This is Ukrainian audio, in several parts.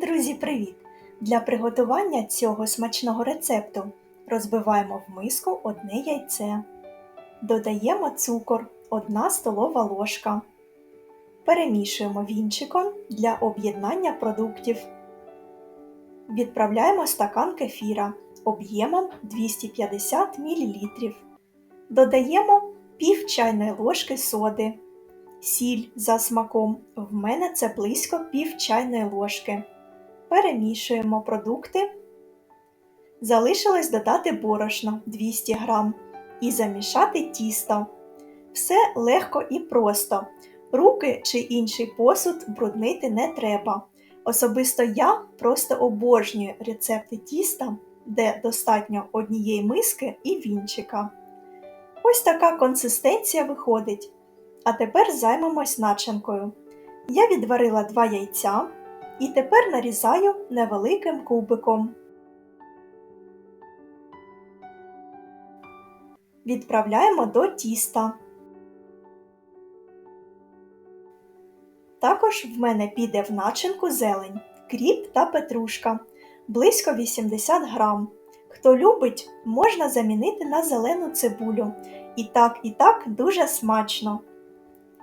Друзі, привіт! Для приготування цього смачного рецепту розбиваємо в миску одне яйце. Додаємо цукор 1 столова ложка. Перемішуємо вінчиком для об'єднання продуктів. Відправляємо стакан кефіра об'ємом 250 мл. Додаємо пів чайної ложки соди. Сіль за смаком. В мене це близько пів чайної ложки. Перемішуємо продукти. Залишилось додати борошно 200 г і замішати тісто. Все легко і просто. Руки чи інший посуд бруднити не треба. Особисто я просто обожнюю рецепти тіста, де достатньо однієї миски і вінчика. Ось така консистенція виходить. А тепер займемось начинкою. Я відварила два яйця і тепер нарізаю невеликим кубиком. Відправляємо до тіста. Також в мене піде в начинку зелень, кріп та петрушка близько 80 грам. Хто любить, можна замінити на зелену цибулю. І так, і так дуже смачно.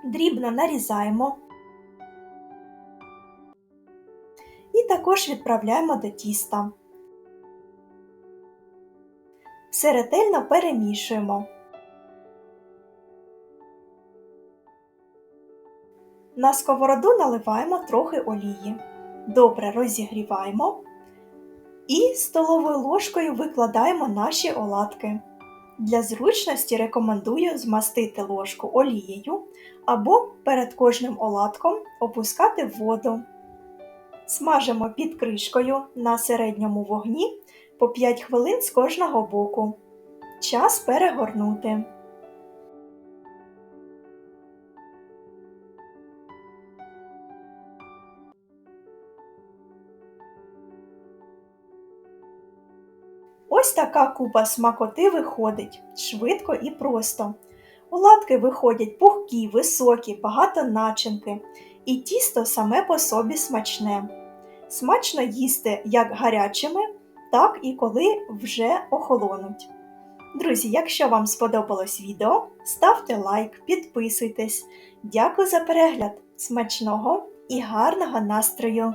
Дрібно нарізаємо і також відправляємо до тіста. Все ретельно перемішуємо. На сковороду наливаємо трохи олії. Добре розігріваємо і столовою ложкою викладаємо наші оладки. Для зручності рекомендую змастити ложку олією або перед кожним оладком опускати воду. Смажимо під кришкою на середньому вогні по 5 хвилин з кожного боку. Час перегорнути. Ось така купа смакоти виходить швидко і просто. Оладки виходять пухкі, високі, багато начинки, і тісто саме по собі смачне. Смачно їсти як гарячими, так і коли вже охолонуть. Друзі, якщо вам сподобалось відео, ставте лайк, підписуйтесь. Дякую за перегляд! Смачного і гарного настрою!